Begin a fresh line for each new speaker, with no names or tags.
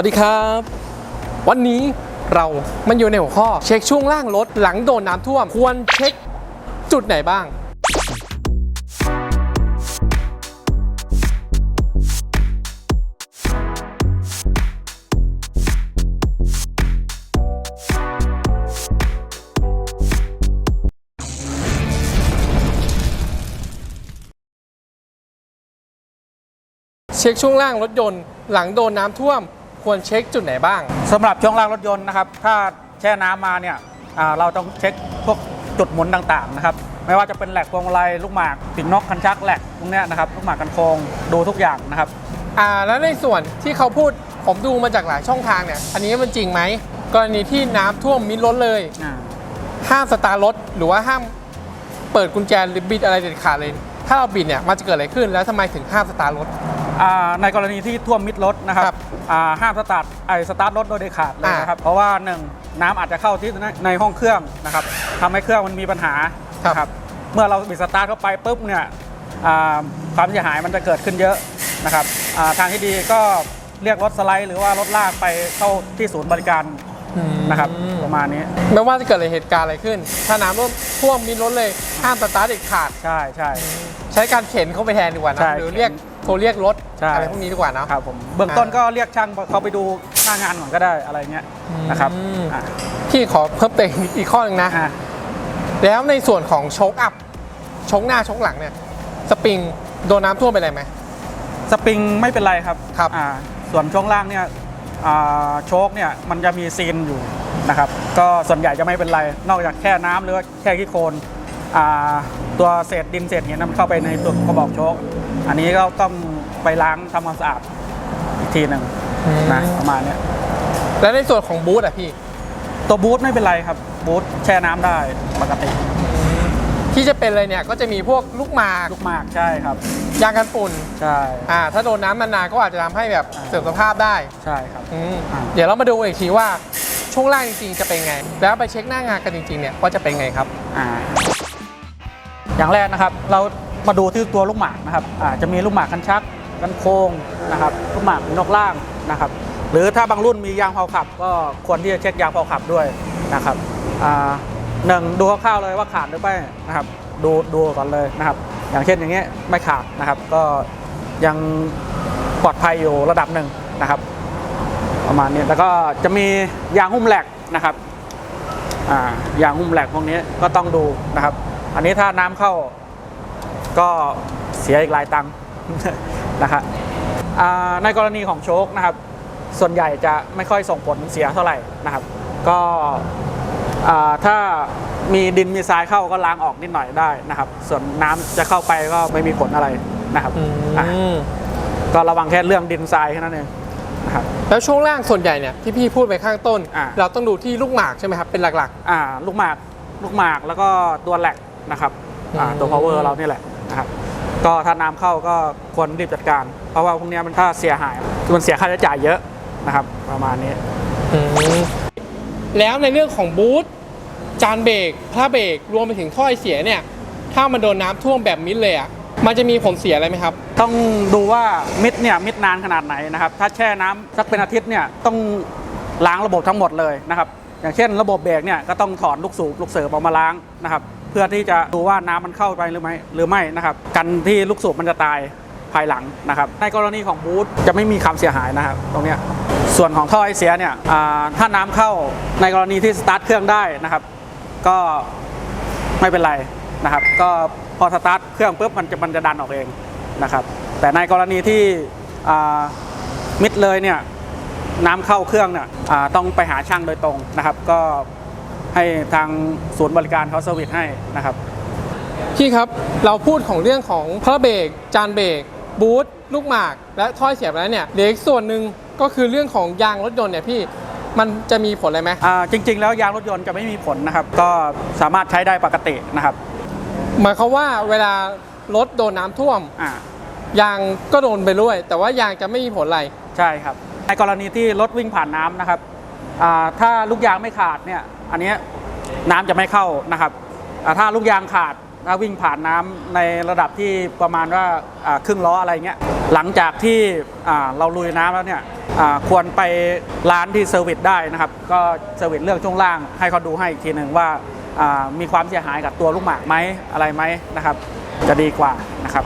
วัสดีครับ วันนี้เรามันอยู่ในหัวข้อ เช็คช่วงล่างรถหลังโดนน้ำท่วม ควรเช็คจุดไหนบ้าง เช็คช่วงล่างรถยนต์หลังโดนน้ำท่วม ควรเช็คจุดไหนบ้าง
สำหรับช่วงล่างรถยนต์นะครับ ถ้าแช่น้ำมาเนี่ยอ่าเราต้องเช็คพวกจุดหมุนต่างๆนะครับ ไม่ว่าจะเป็นแหลกพวงมาลัยลูกหมากปิ่นนกคันชักแหลกพวกเนี้ยนะครับลูกหมากกันโคงดูทุกอย่างนะครับ
อ่าแล้วในส่วนที่เขาพูดผมดูมาจากหลายช่องทางเนี่ยอันนี้มันจริงไหมกรณีที่น้ำท่วมมิดรถเลย
อ่า
ห้ามสตาร์ทรถหรือว่าห้ามเปิดกุญแจหรือบิดอะไรเด็ดขาดเลย ถ้าเราบิดเนี่ยมันจะเกิดอะไรขึ้นแล้วทำไมถึงห้ามสตาร์ทรถ
อ่าในกรณีที่ท่วมมิดรถนะครับ
ครับ
อ่าห้ามสตาร์ทไอสตาร์ทรถโดยเด็ดขาดเลย
อ่าน
นะครับ เพราะว่าหนึ่งน้ำอาจจะเข้าที่ในในห้องเครื่องนะครับทำให้เครื่องมันมีปัญหา
ครับ
นะครับเมื่อเราบิดสตาร์ทเข้าไปปุ๊บเนี่ยอ่าความเสียหายมันจะเกิดขึ้นเยอะนะครับอ่าทางที่ดีก็เรียกรถสไลด์หรือว่ารถลากไปเข้าที่ศูนย์บริการ นะครับประมาณนี้
ไม่ว่าจะเกิดอะไรเหตุการณ์อะไรขึ้น ถ้าน้ำท่วมท่วมมิดรถเลยห้ามสตาร์ทเด็ดขาด
ใช่ใช่
ใช้การเข็นเข้าไปแทนดีกว่านะ
ใช่
หรือเรียกโทรเรียกรถ
ใช่
อะไรพวกนี้ดีกว่าเนอะ
ครับผมเบื้องต้นก็เรียกช่างเขาไปดูหน้างานก่อนก็ได้อะไรเงี้ยนะครับ
อืม
อ่า
พี่ขอเพิ่มเติมอีกข้อหนึงนะ
อ่า
แล้วในส่วนของโชคอัพโชคหน้าโชคหลังเนี่ย สปริงโดนน้ำท่วมไปเลยไหม
สปริงไม่เป็นไรครับ
ครับ
อ่าส่วนช่วงล่างเนี่ยอ่า โชคเนี่ยมันจะมีซีนอยู่นะครับก็ส่วนใหญ่จะไม่เป็นไร นอกจากแค่น้ำหรือว่าแค่ขี้โคลนอ่าตัวเศษดินเศษเนี่ยนำเข้าไปในตัวกระบอกโชค อันนี้ก็ต้องไปล้างทำความสะอาดอีกทีหนึ่งนะประมาณเนี้ย
แล้วในส่วนของบูธอะพี่
ตัวบูทไม่เป็นไรครับ บูทแช่น้ำได้ปกติ
ที่จะเป็นเลยเนี่ยก็จะมีพวกลูกหมาก
ลูกหมากใช่ครับ
ยางกันฝุ่น
ใช่
อ่าถ้าโดนน้ำนานๆก็อาจจะทำให้แบบเสื่อมสภาพได้
ใช่ครับ
อืม
อ่า
เดี๋ยวเรามาดูอีกทีว่าช่วงล่างจริงๆจะเป็นไง แล้วไปเช็คหน้างานกันจริงๆเนี่ยว่าจะเป็นไงครับ
อ่าอย่างแรกนะครับ เรามาดูที่ตัวลูกหมากนะครับอ่าจะมีลูกหมากกันชักกันโค้งนะครับลูกหมากนอกล่างนะครับ หรือถ้าบางรุ่นมียางเผาขับ ก็ควรที่จะเช็คยางเผาขับด้วยนะครับอ่า หนึ่งดูคร่าวๆเลยว่าขาดหรือไม่นะครับ ดูดูก่อนเลยนะครับ อย่างเช่นอย่างเงี้ยไม่ขาดนะครับ ก็ยังปลอดภัยอยู่ระดับหนึ่งนะครับ ประมาณนี้แล้วก็จะมียางหุ้มแหลกนะครับอ่ายางหุ้มแหลกพวกนี้ก็ต้องดูนะครับ อันนี้ถ้าน้ำเข้าก็เสียอีกหลายตังค์นะครับอ่าในกรณีของโชคนะครับ ส่วนใหญ่จะไม่ค่อยส่งผลเสียเท่าไหร่นะครับ ก็ ถ้ามีดินมีทรายเข้าก็ล้างออกนิดหน่อยได้นะครับ ส่วนน้ำจะเข้าไปก็ไม่มีผลอะไรนะครับ
อื
อะ
ม
ก็ระวังแค่เรื่องดินทรายแค่นั้นเองนะครับ
แล้วช่วงล่างส่วนใหญ่เนี่ยที่พี่พูดไปข้างต้น
อ่า
เราต้องดูที่ลูกหมากใช่ไหมครับเป็นหลัก
อ่าลูกหมากลูกหมากแล้วก็ตัวแหลกนะครับอ่า
อืม
ตัว power เรานี่แหละนะครับก็ถ้าน้ำเข้าก็ควรรีบจัดการ เพราะว่าพวกเนี้ยมันถ้าเสียหายมันเสียค่าใช้จ่ายเยอะนะครับ ประมาณนี้
ๆอืมแล้วในเรื่องของบูธ จานเบรกผ้าเบรกรวมไปถึงถ้อยเสียเนี่ย ถ้ามันโดนน้ำท่วมแบบมิดเลยอะมันจะมีผลเสียอะไรไหมครับ
ต้องดูว่ามิดเนี่ยมิดนานขนาดไหนนะครับ ถ้าแช่น้ำสักเป็นอาทิตย์เนี่ยต้องล้างระบบทั้งหมดเลยนะครับ อย่างเช่น ระบบเบรกเนี่ยก็ต้องถอดลูกสูบลูกเสิร์ฟออกมาล้างนะครับ เพื่อที่จะดูว่าน้ำมันเข้าไปหรือไม่หรือไม่นะครับ กันที่ลูกสูบมันจะตายภายหลังนะครับ ในกรณีของบูธจะไม่มีความเสียหายนะครับ ตรงนี้ส่วนของท่อไอเสียเนี่ยอ่าถ้าน้ำเข้าในกรณีที่สตาร์ทเครื่องได้นะครับ ก็ไม่เป็นไรนะครับ ก็พอสตาร์ทเครื่องปุ๊บมันจะมันจะดันออกเองนะครับ แต่ในกรณีที่มิดเลยเนี่ยน้ำเข้าเครื่องเนี่ยต้องไปหาช่างโดยตรงนะครับ ก็ให้ทางศูนย์บริการเขาเซอร์วิสให้นะครับ
พี่ครับเราพูดของเรื่องของพระเบรกจานเบรกบูธลูกหมาก และถ้อยเสียบแล้วเนี่ยเหลืออีกส่วนหนึ่งก็คือเรื่องของยางรถยนต์เนี่ยพี่ มันจะมีผลอะไรไหม
อ่าจริง ๆ แล้วยางรถยนต์จะไม่มีผลนะครับ ก็สามารถใช้ได้ปกตินะครับ
หมายความว่าเวลารถโดนน้ำท่วม
อ่า
ยางก็โดนไปด้วย แต่ว่ายางจะไม่มีผลอะไร
ใช่ครับ ในกรณีที่รถวิ่งผ่านน้ำนะครับอ่าถ้าลูกยางไม่ขาดเนี่ยอันเนี้ยน้ำจะไม่เข้านะครับอ่าถ้าลูกยางขาด ถ้าวิ่งผ่านน้ำในระดับที่ประมาณว่าครึ่งล้ออะไรเงี้ยหลังจากที่เราลุยน้ำแล้วเนี่ยควรไปร้านที่เซอร์วิสได้นะครับ ก็เซอร์วิสเรื่องช่วงล่าง ให้เขาดูให้อีกทีหนึ่งว่ามีความเสียหายกับตัวลูกหมากไหมอะไรไหมนะครับ จะดีกว่านะครับ